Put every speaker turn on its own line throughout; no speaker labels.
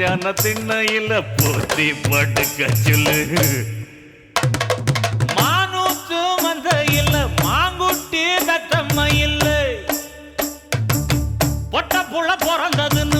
மச்சான திண்ணையில போத்தி படுக்க சொல்லு. மானூத்து மந்த இல்ல மாங்குட்டி தட்டம்மை இல்லை பொட்ட புள்ள பிறந்ததுன்னு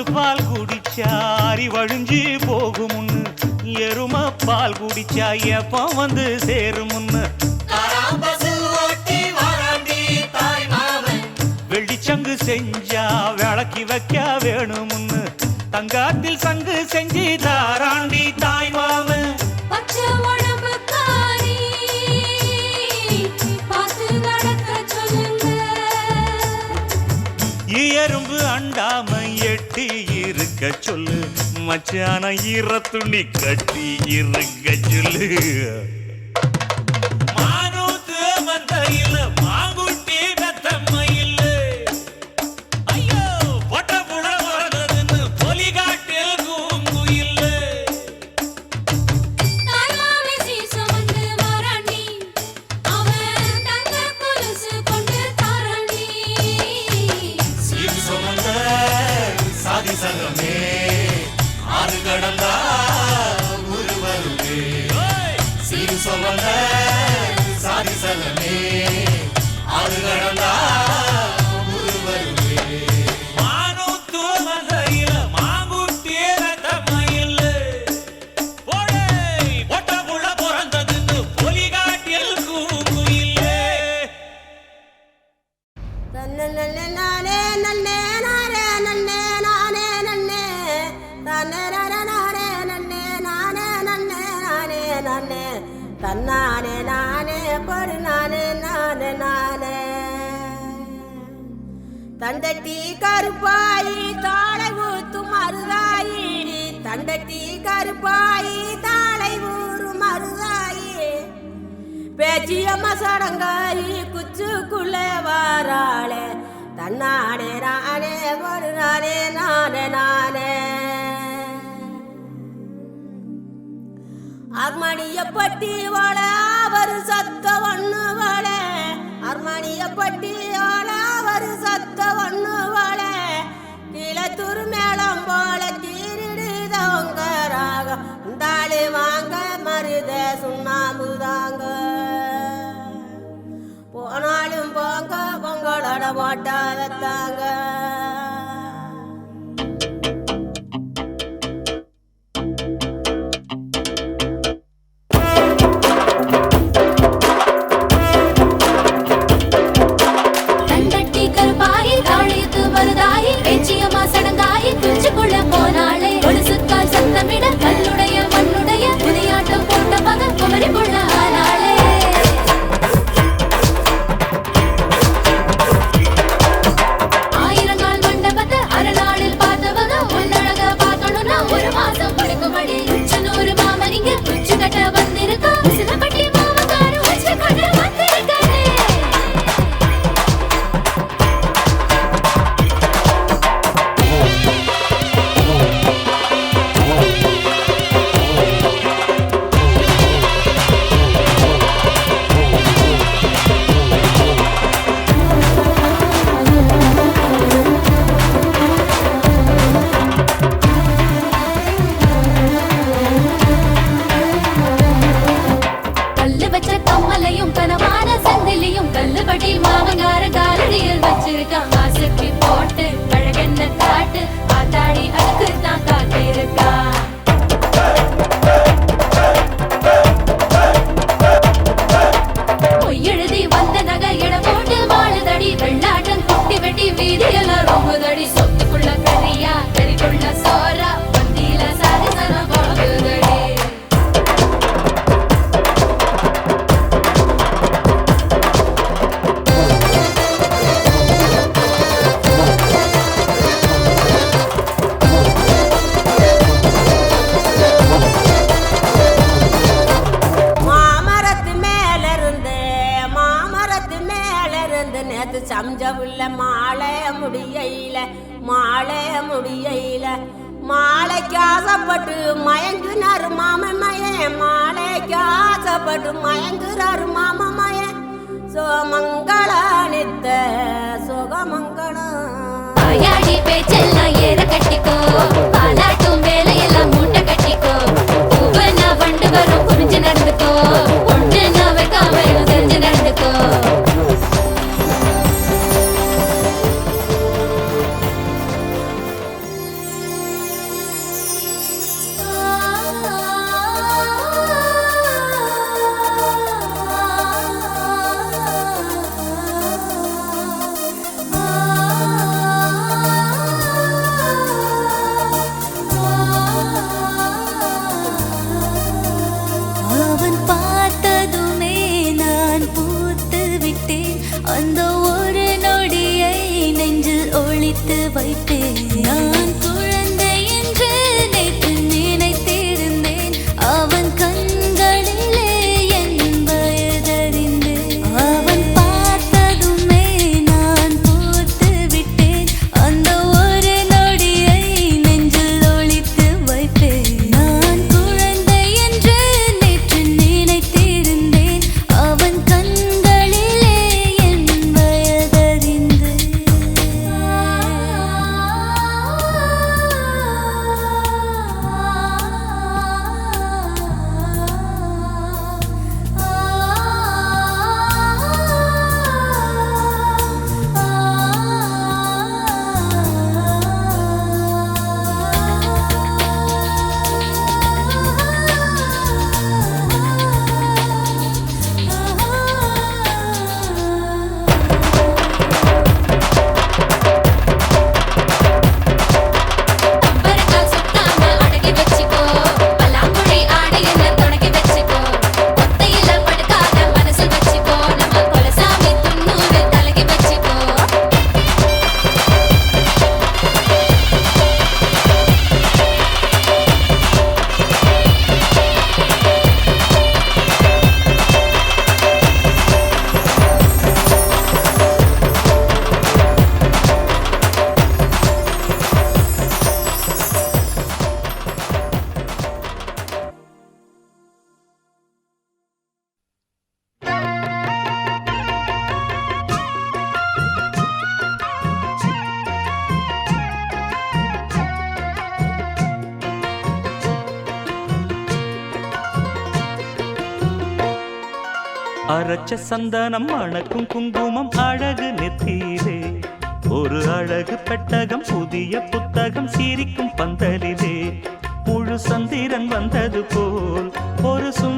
ஆட்டுப்பால் குடிச்சாரி வழிஞ்சு போகும் முன்னு எரும பால் குடிச்சா எப்போ வந்து சேரும் முன்னு வெள்ளிச்சங்கு செஞ்சா விளக்கி வைக்க வேணும் தங்காத்தில் சங்கு செஞ்சு தாராண்டி இருக்க சொல்லு. மச்சான ஈர துணி கட்டி இருக்க சொல்லு.
நானே தன்னானே நானே பாரு நானே நானே. நானே தந்தட்டி கருப்பாயி தாளை ஊத்தும் மருதாயி தந்தட்டி கருப்பாயி தாளை ஊறும் மருதாயி பேச்சியம்ம சடங்காயி குச்சுக்குள்ளே வாராளே. தன்னானே நானே ஒரு நானே நானே நானே. அர்மணியப்பட்டி வாழ ஒரு சத்த ஒண்ணு வாழ. அர்மணியப்பட்டி வாழ ஒரு சத்த ஒண்ணு வாழ. கிளத்தூர் மேளம் போல கீரிடுதவங்க ராகம் தாளி வாங்க மருத சுண்ணாம்பு தாங்க. போனாலும் போங்க பொங்கலோட
ஓட்டாதத்தாங்க
அரைச்ச சந்தனம் அணக்கும் குங்குமம் அழகு நெத்தியிலே ஒரு அழகு பெட்டகம் புதிய புத்தகம் சிரிக்கும் பந்தலிலே. முழு சந்திரன் வந்தது போல் ஒரு சுந்த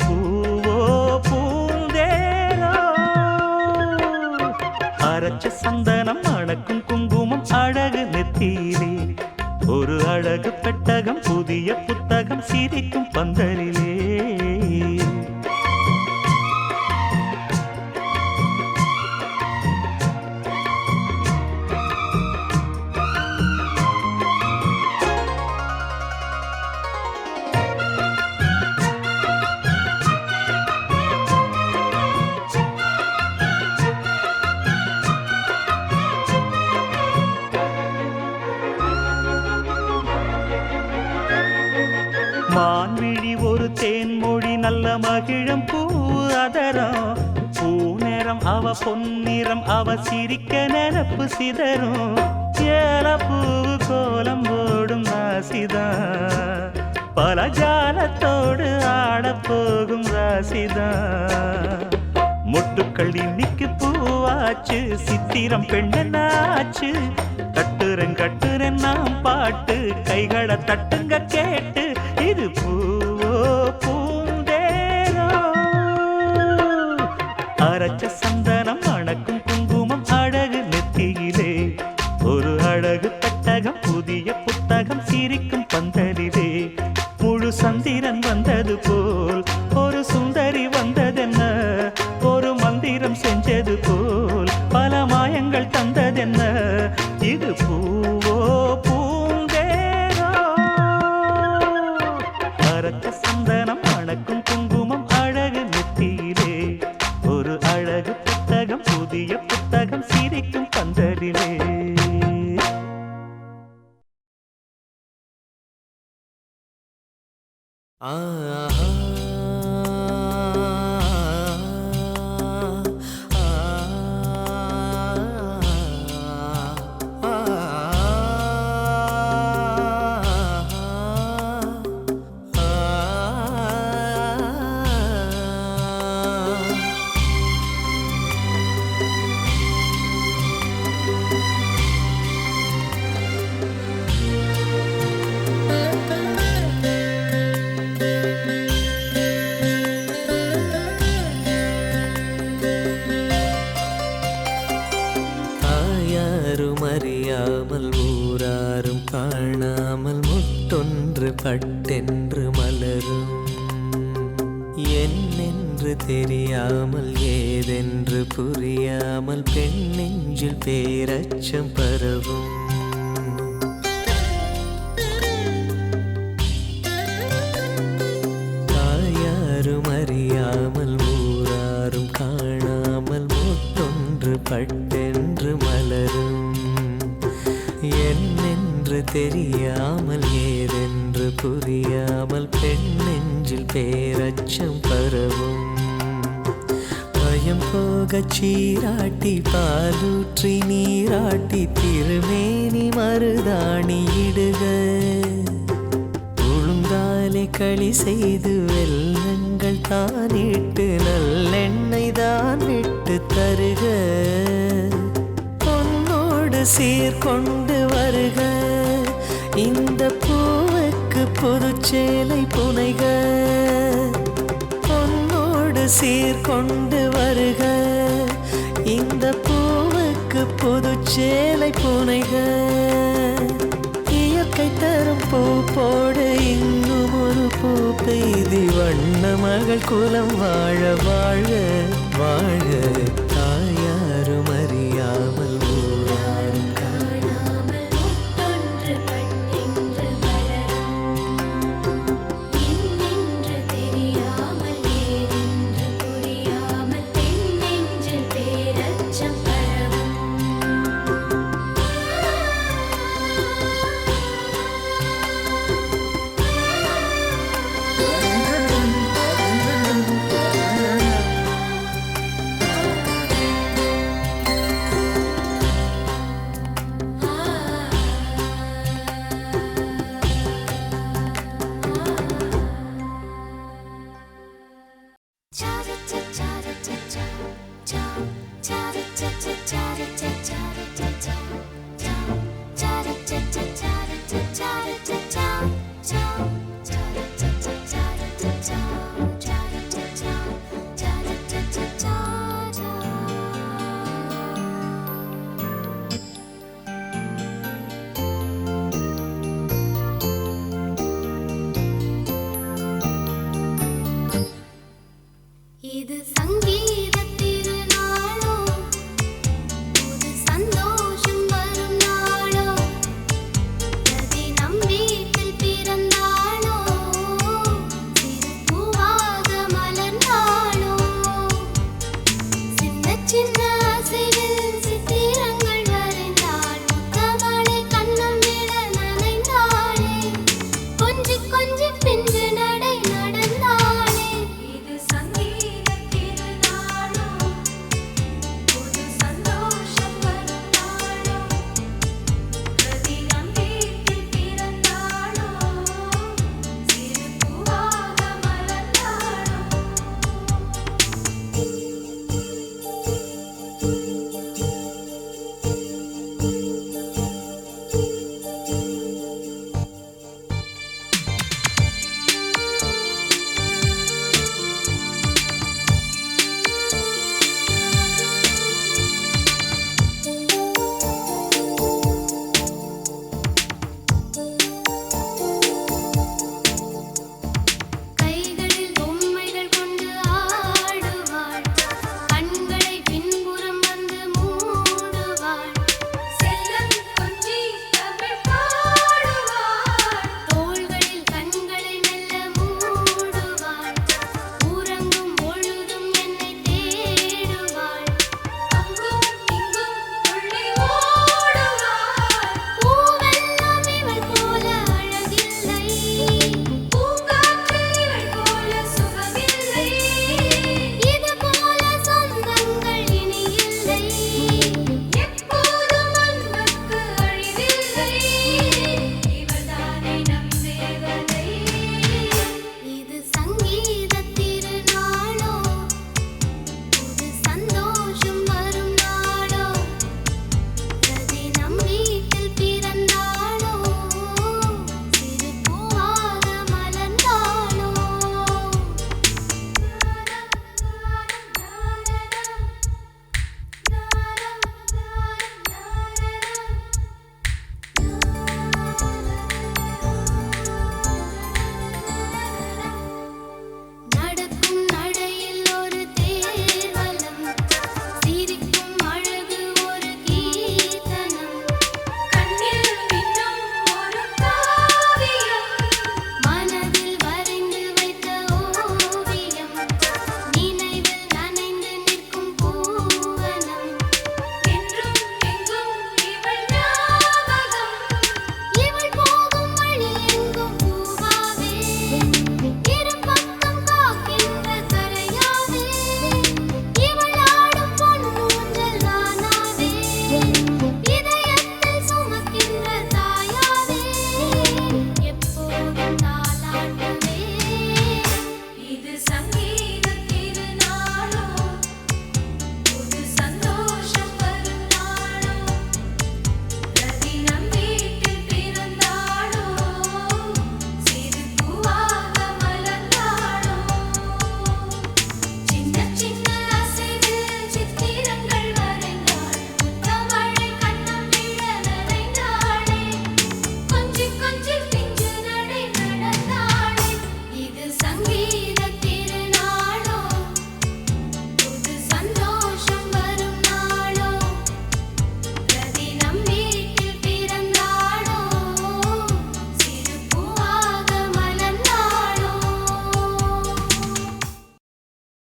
சந்தனம் அணக்கும் குங்குமம் அழகு நெத்தியிலே. ஒரு அழகு பெட்டகம் புதிய புத்தகம் சிரிக்கும் பந்தல் மான்விழி ஒரு தேன்மொழி நல்ல மகிழம் பூ அதரம். பூ பூநேரம் அவ பொன்னிறம் அவ சிரிக்க நிரப்பு சிதறும். ஏலப்பூ கோலம் ஓடும் ராசிதான். பல ஜாலத்தோடு ஆடப்போகும் ராசிதான். மொட்டுக்கள் இன்னைக்கு பூவாச்சு சித்திரம் பெண்ணாச்சு கட்டுரன் கட்டுரன் நாம் பாட்டு. கைகளை தட்டுங்க கேட்டு போல் ஒரு சுந்தரி வந்ததென்ன? ஒரு மந்திரம் செஞ்சது போல்.
போகச் சீராட்டி பாலூற்றி நீராட்டி திருமேனி மருதாணி இடுக. உளுந்தாலே களி செய்து வெள்ளங்கள் தானிட்டு நல்லெண்ணெய் தான் விட்டு தருக. பொன்னோடு சீர்கொண்டு வருக. இந்த பூவுக்கு புதுச்சேலை புனைகள் சீர்கொண்டு வருக. இந்த பூவுக்கு புது சேலை புனைக. இயற்கை தரும் பூ போடு இன்னும் ஒரு பூ பெய்தி. வண்ண மகள் குலம் வாழ வாழ வாழ.